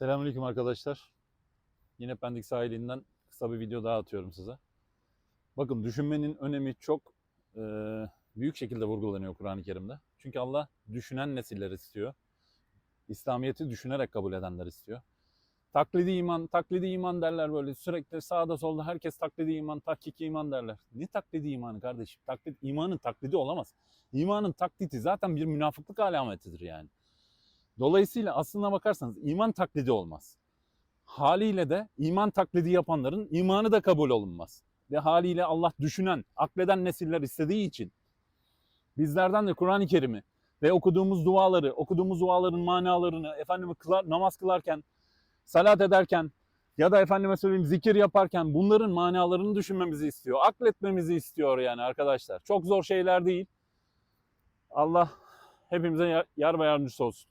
Selamünaleyküm arkadaşlar. Yine Pendik sahilinden kısa bir video daha atıyorum size. Bakın düşünmenin önemi çok e, büyük şekilde vurgulanıyor Kur'an-ı Kerim'de. Çünkü Allah düşünen nesiller istiyor. İslamiyet'i düşünerek kabul edenler istiyor. Taklidi iman, taklidi iman derler böyle sürekli sağda solda herkes taklidi iman, takkiki iman derler. Ne taklidi imanı kardeşim? Taklit, imanın taklidi olamaz. İmanın taklidi zaten bir münafıklık alametidir yani. Dolayısıyla aslına bakarsanız iman taklidi olmaz. Haliyle de iman taklidi yapanların imanı da kabul olunmaz. Ve haliyle Allah düşünen, akleden nesiller istediği için bizlerden de Kur'an-ı Kerim'i ve okuduğumuz duaları, okuduğumuz duaların manalarını, efendime kılar, namaz kılarken, salat ederken ya da efendime söyleyeyim zikir yaparken bunların manalarını düşünmemizi istiyor. Akletmemizi istiyor yani arkadaşlar. Çok zor şeyler değil. Allah hepimize yar- ve yardımcısı olsun.